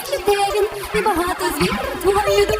Дасть людей він і багато звір твою душу.